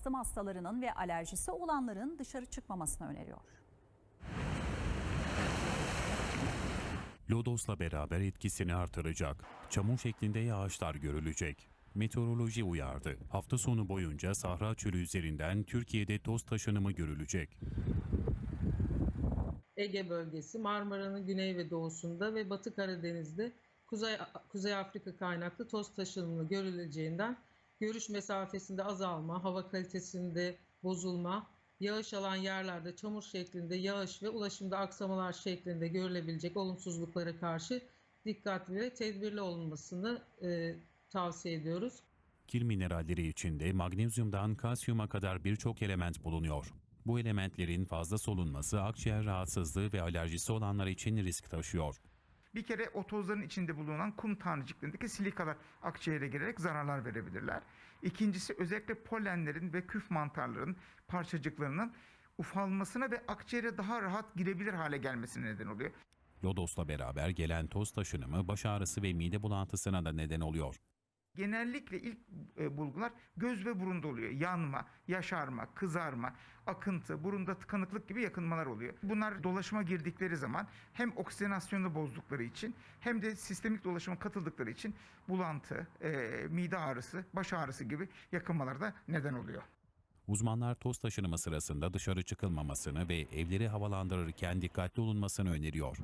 astım hastalarının ve alerjisi olanların dışarı çıkmamasını öneriyor. Lodos'la beraber etkisini artıracak. Çamur şeklinde yağışlar görülecek. Meteoroloji uyardı. Hafta sonu boyunca Sahra Çölü üzerinden Türkiye'de toz taşınımı görülecek. Ege bölgesi, Marmara'nın güney ve doğusunda ve Batı Karadeniz'de Kuzey, Kuzey Afrika kaynaklı toz taşınımı görüleceğinden görüş mesafesinde azalma, hava kalitesinde bozulma, yağış alan yerlerde çamur şeklinde yağış ve ulaşımda aksamalar şeklinde görülebilecek olumsuzluklara karşı dikkatli ve tedbirli olunmasını e, tavsiye ediyoruz. Kil mineralleri içinde magnezyumdan kalsiyuma kadar birçok element bulunuyor. Bu elementlerin fazla solunması akciğer rahatsızlığı ve alerjisi olanlar için risk taşıyor. Bir kere o tozların içinde bulunan kum taneciklerindeki silikalar akciğere girerek zararlar verebilirler. İkincisi özellikle polenlerin ve küf mantarların parçacıklarının ufalmasına ve akciğere daha rahat girebilir hale gelmesine neden oluyor. Lodos'la beraber gelen toz taşınımı baş ağrısı ve mide bulantısına da neden oluyor. Genellikle ilk e, bulgular göz ve burunda oluyor. Yanma, yaşarma, kızarma, akıntı, burunda tıkanıklık gibi yakınmalar oluyor. Bunlar dolaşıma girdikleri zaman hem oksijenasyonu bozdukları için hem de sistemik dolaşıma katıldıkları için bulantı, e, mide ağrısı, baş ağrısı gibi yakınmalar da neden oluyor. Uzmanlar toz taşınımı sırasında dışarı çıkılmamasını ve evleri havalandırırken dikkatli olunmasını öneriyor.